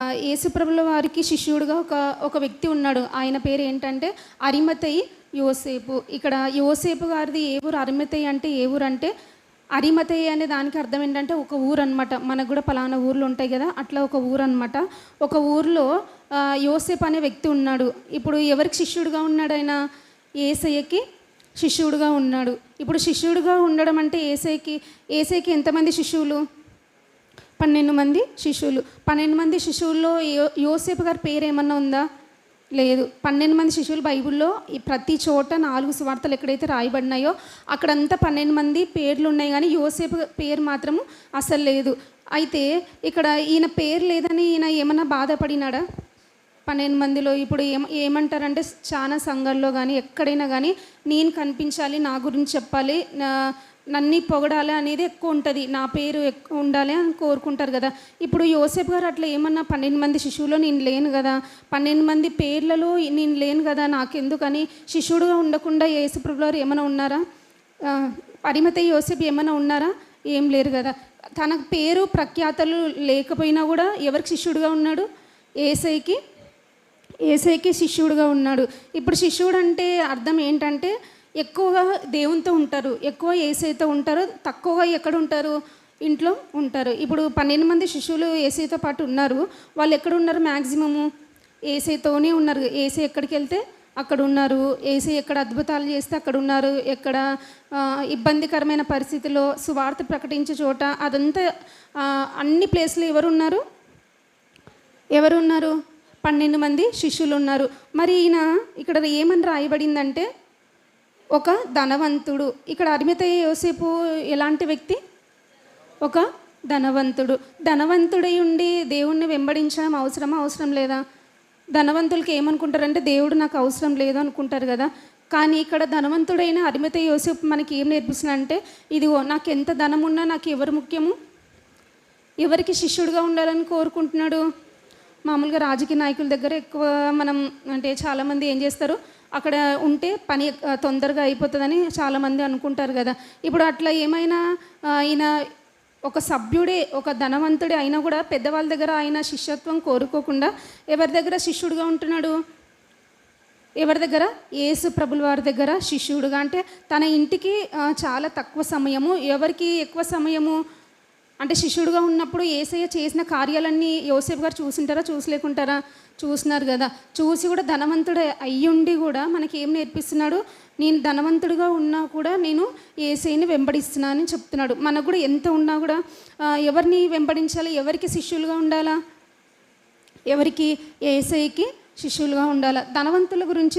యేసుప్రభుల వారికి శిష్యుడుగా ఒక ఒక వ్యక్తి ఉన్నాడు. ఆయన పేరు ఏంటంటే అరిమతయి యోసేపు. ఇక్కడ యోసేపు గారిది ఏ ఊరు? అరిమతయి అంటే ఏ ఊరు అంటే అరిమతయి అనే దానికి అర్థం ఏంటంటే ఒక ఊరు అనమాట మనకు కూడా పలానా ఊర్లు ఉంటాయి కదా అట్లా ఒక ఊరు అనమాట ఒక ఊర్లో యోసేపు అనే వ్యక్తి ఉన్నాడు. ఇప్పుడు ఎవరికి శిష్యుడుగా ఉన్నాడు ఆయన? ఏసయ్యకి శిష్యుడుగా ఉన్నాడు. ఇప్పుడు శిష్యుడుగా ఉండడం అంటే ఏసైకి ఏసైకి ఎంతమంది శిష్యులు? పన్నెండు మంది శిశువులు పన్నెండు మంది శిశువుల్లో యో యోసేపు గారి పేరు ఏమన్నా ఉందా? లేదు. పన్నెండు మంది శిశువులు బైబిల్లో ప్రతి చోట నాలుగు సువార్తలు ఎక్కడైతే రాయబడినాయో అక్కడంతా పన్నెండు మంది పేర్లు ఉన్నాయి కానీ యోసేపు పేరు మాత్రము అసలు లేదు. అయితే ఇక్కడ ఈయన పేరు లేదని ఈయన ఏమన్నా బాధపడినాడా? పన్నెండు మందిలో ఇప్పుడు ఏం ఏమంటారంటే చాలా సంఘాల్లో కానీ ఎక్కడైనా కానీ నేను కనిపించాలి నా గురించి చెప్పాలి నా నన్ను పొగడాలి అనేది ఎక్కువ ఉంటుంది. నా పేరు ఎక్కువ ఉండాలి అని కోరుకుంటారు కదా. ఇప్పుడు యోసేఫ్ గారు అట్లా ఏమన్నా పన్నెండు మంది శిశువులో నేను లేను కదా. పన్నెండు మంది పేర్లలో నేను లేను కదా నాకెందుకని శిష్యుడుగా ఉండకుండా యేసుప్రభు గారు ఏమైనా ఉన్నారా? పరిమిత యోసేఫ్ ఏమైనా ఉన్నారా? ఏం లేరు కదా. తన పేరు ప్రఖ్యాతలు లేకపోయినా కూడా ఎవరికి శిష్యుడుగా ఉన్నాడు? ఏసైకి? ఏసైకి శిష్యుడుగా ఉన్నాడు. ఇప్పుడు శిష్యుడు అంటే అర్థం ఏంటంటే ఎక్కువగా దేవునితో ఉంటారు. ఎక్కువ ఏసైతో ఉంటారు. తక్కువగా ఎక్కడ ఉంటారు? ఇంట్లో ఉంటారు. ఇప్పుడు పన్నెండు మంది శిష్యులు ఏసైతో పాటు ఉన్నారు. వాళ్ళు ఎక్కడ ఉన్నారు మ్యాక్సిమము ఏసైతోనే ఉన్నారు. ఏసై ఎక్కడికి వెళ్తే అక్కడ ఉన్నారు. ఏసీ ఎక్కడ అద్భుతాలు చేస్తే అక్కడ ఉన్నారు. ఎక్కడ ఇబ్బందికరమైన పరిస్థితిలో సువార్త ప్రకటించే చోట అదంతా అన్ని ప్లేస్లు ఎవరున్నారు? ఎవరున్నారు? ఎవరు ఉన్నారు పన్నెండు మంది శిష్యులు ఉన్నారు మరి ఈయన ఇక్కడ ఏమని రాయబడిందంటే ఒక ధనవంతుడు. ఇక్కడ అరిమిత యోసేపు ఎలాంటి వ్యక్తి? ఒక ధనవంతుడు. ధనవంతుడై ఉండి దేవుణ్ణి వెంబడించడం అవసరమా అవసరం లేదా? ధనవంతులకి ఏమనుకుంటారంటే దేవుడు నాకు అవసరం లేదు అనుకుంటారు కదా. కానీ ఇక్కడ ధనవంతుడైన అరిమిత యోసేపు మనకి ఏం నేర్పిస్తున్నాడంటే ఇదిగో నాకు ఎంత ధనం ఉన్నా నాకు ఎవరు ముఖ్యము? ఎవరికి శిష్యుడిగా ఉండాలని కోరుకుంటున్నాడు? మామూలుగా రాజకీయ నాయకుల దగ్గర ఎక్కువ మనం అంటే చాలామంది ఏం చేస్తారు? అక్కడ ఉంటే పని తొందరగా అయిపోతుందని చాలామంది అనుకుంటారు కదా. ఇప్పుడు అట్లా ఏమైనా ఈయన ఒక సభ్యుడే ఒక ధనవంతుడే అయినా కూడా పెద్దవాళ్ళ దగ్గర ఆయన శిష్యత్వం కోరుకోకుండా ఎవరి దగ్గర శిష్యుడిగా ఉంటున్నాడు? ఎవరి దగ్గర? యేసు ప్రభుల వారి దగ్గర శిష్యుడుగా. అంటే తన ఇంటికి చాలా తక్కువ సమయము ఎవరికి ఎక్కువ సమయము అంటే శిష్యుడుగా ఉన్నప్పుడు ఏసయ్య చేసిన కార్యాలన్నీ యోసేపు గారు చూసింటారా చూసలేకుంటారా? చూసినారు కదా. చూసి కూడా ధనవంతుడు అయ్యుండి కూడా మనకి ఏం నేర్పిస్తున్నాడు? నేను ధనవంతుడిగా ఉన్నా కూడా నేను ఏసైని వెంబడిస్తున్నానని చెప్తున్నాడు. మనకు కూడా ఎంత ఉన్నా కూడా ఎవరిని వెంబడించాలి? ఎవరికి శిష్యులుగా ఉండాలా? ఎవరికి? ఏసైకి శిష్యులుగా ఉండాలా? ధనవంతుల గురించి